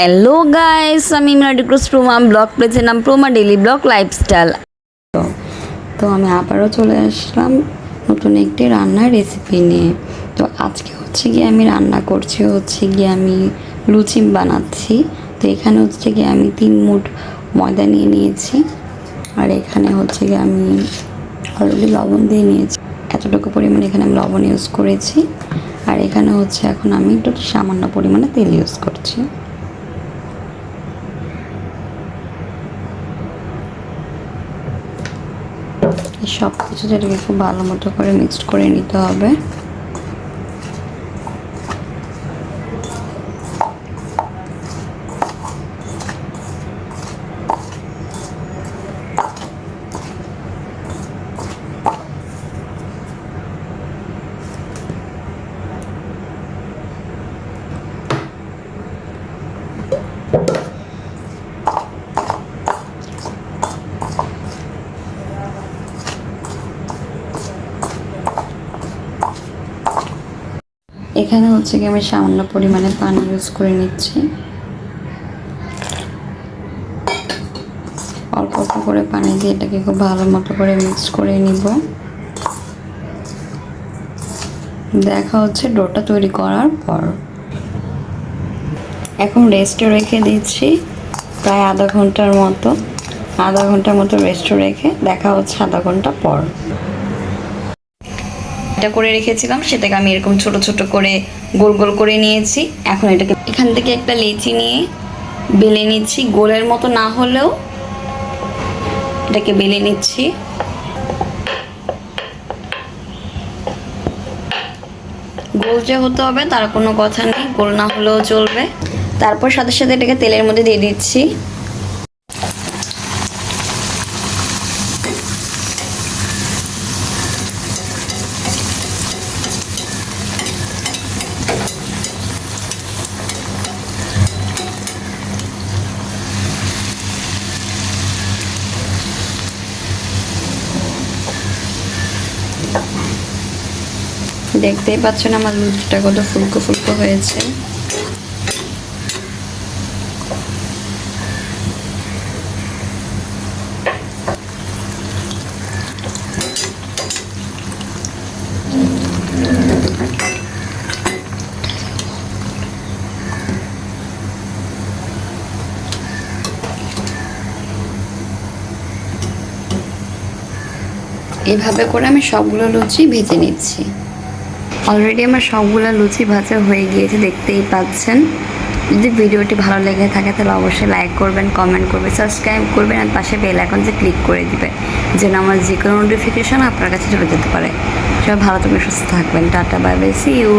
Hello guys আমি Imran cruise প্রোমা blog পেজের নাম প্রোমা ডেলি ব্লগ লাইফস্টাইল তো আমি আবারও চলে আসলাম নতুন একটি রান্নার রেসিপি নিয়ে। তো আজকে হচ্ছে গিয়ে আমি রান্না করছি, হচ্ছে গিয়ে আমি লুচি বানাচ্ছি। তো এখানে হচ্ছে গিয়ে আমি তিন মুঠ ময়দা নিয়ে নিয়েছি। আর এখানে হচ্ছে গিয়ে আমি অলরেডি লবণ দিয়ে নিয়েছি। এতটুকু পরিমাণে এখানে আমি লবণ ইউজ করেছি। আর এখানে হচ্ছে এখন আমি একটু সামান্য পরিমাণে তেল ইউজ করছি। সব কিছু এটাকে খুব ভালো মতো করে মিক্সড করে নিতে হবে। এখানে হচ্ছে কি আমি সামান্য পরিমাণে পানি ইউজ করে নিচ্ছি। অল্প অল্প করে পানি দিয়ে এটাকে খুব ভালো মতো করে মিক্স করে নিব। দেখা হচ্ছে ডোটা তৈরি করার পর। এখন রেস্টে রেখে দিচ্ছি প্রায় আধা ঘণ্টার মতো। আধা ঘণ্টার মতো রেস্টে রেখে দেখা হচ্ছে আধা ঘণ্টা পর। এটা করে রেখেছিলাম, সেটাকে আমি এরকম ছোট ছোট করে গোল গোল করে নিয়েছি। এখন এটাকে এখান থেকে একটা লেচি নিয়ে বেলে নিচ্ছি, গোলের মতো না হলেও এটাকে বেলে নিচ্ছি। গোল যে হতে হবে তার কোনো কথা নেই, গোল না হলেও চলবে। তারপর সাথে সাথে এটাকে তেলের মধ্যে দিয়ে দিচ্ছি। দেখতেই পাচ্ছেন আমার লুচিটা কত ফুলকো ফুলকো হয়েছে। এভাবে করে আমি সবগুলো লুচি ভেজে নিচ্ছি। অলরেডি আমার সবগুলো লুচি ভাজা হয়ে গিয়েছে, দেখতেই পাচ্ছেন। যদি ভিডিওটি ভালো লেগে থাকে, তাহলে অবশ্যই লাইক করবেন কমেন্ট করবেন সাবস্ক্রাইব করবেন, আর পাশে বেল আইকনতে ক্লিক করে দিবেন, যেন আমার যে কোনো নোটিফিকেশন আপনার কাছে চলে যেতে পারে। সবাই ভালো থাকবেন, সুস্থ থাকবেন। Tata bye bye see you